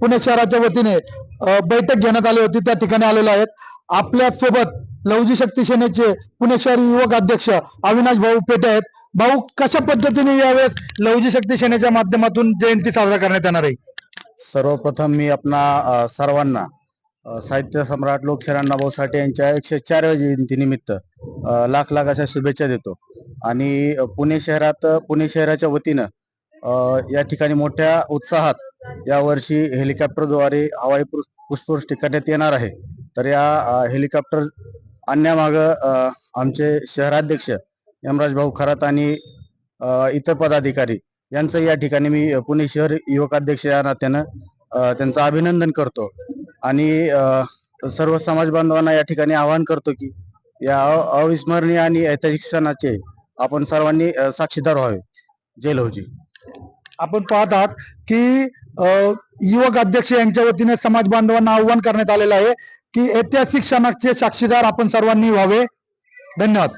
पुणे शहराच्या वतीने बैठक घेण्यात आली होती त्या ठिकाणी आलेले आहेत. आपल्यासोबत लवजी शक्ती सेनेचे पुणे शहर युवक अध्यक्ष अविनाश भाऊ पेटे आहेत. भाऊ कशा पद्धतीने यावेळेस लवजी शक्ती सेनेच्या माध्यमातून जयंती साजरा करण्यात येणार आहे? सर्वप्रथम मी आपणा सर्वांना साहित्य सम्राट लोकशाहीर अण्णाभाऊ साठे यांच्या एकशे चारव्या जयंतीनिमित्त लाख लाख अशा शुभेच्छा देतो. आणि पुणे शहरात पुणे शहराच्या वतीनं या ठिकाणी मोठ्या उत्साहात यावर्षी हेलिकॉप्टरद्वारे हवाई पुष्पवृष्टी करण्यात येणार आहे. तर या हेलिकॉप्टर आणण्यामागं आमचे शहराध्यक्ष यमराज भाऊ खरात आणि इतर पदाधिकारी यांचं या ठिकाणी मी पुणे शहर युवकाध्यक्ष या नात्यानं त्यांचं अभिनंदन करतो. आणि सर्व समाज बांधवांना या ठिकाणी आवाहन करतो की या अविस्मरणीय आणि ऐतिहासिक क्षणाचे आपण सर्वांनी साक्षीदार व्हावे. जय लहुजी. आपण पाहत आहात की युवक अध्यक्ष यांच्या वतीने समाज बांधवांना आव्हान करण्यात आलेलं आहे की ऐतिहासिक क्षणाचे साक्षीदार आपण सर्वांनी व्हावे. धन्यवाद.